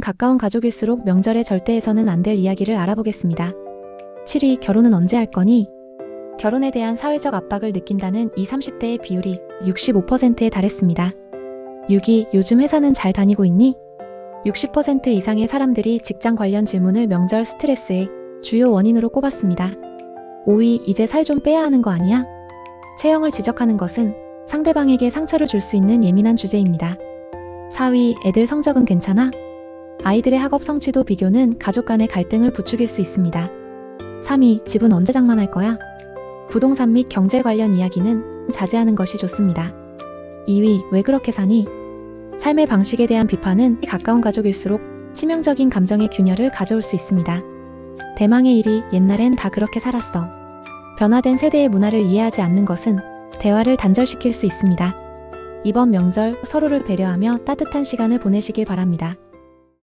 가까운 가족일수록 명절에 절대 해서는 안 될 이야기를 알아보겠습니다. 7위 결혼은 언제 할 거니? 결혼에 대한 사회적 압박을 느낀다는 이 30대의 비율이 65%에 달했습니다. 6위 요즘 회사는 잘 다니고 있니? 60% 이상의 사람들이 직장 관련 질문을 명절 스트레스의 주요 원인으로 꼽았습니다. 5위 이제 살 좀 빼야 하는 거 아니야? 체형을 지적하는 것은 상대방에게 상처를 줄 수 있는 예민한 주제입니다. 4위 애들 성적은 괜찮아? 아이들의 학업 성취도 비교는 가족 간의 갈등을 부추길 수 있습니다. 3위 집은 언제 장만할 거야? 부동산 및 경제 관련 이야기는 자제하는 것이 좋습니다. 2위 왜 그렇게 사니? 삶의 방식에 대한 비판은 가까운 가족일수록 치명적인 감정의 균열을 가져올 수 있습니다. 대망의 1위 옛날엔 다 그렇게 살았어. 변화된 세대의 문화를 이해하지 않는 것은 대화를 단절시킬 수 있습니다. 이번 명절 서로를 배려하며 따뜻한 시간을 보내시길 바랍니다.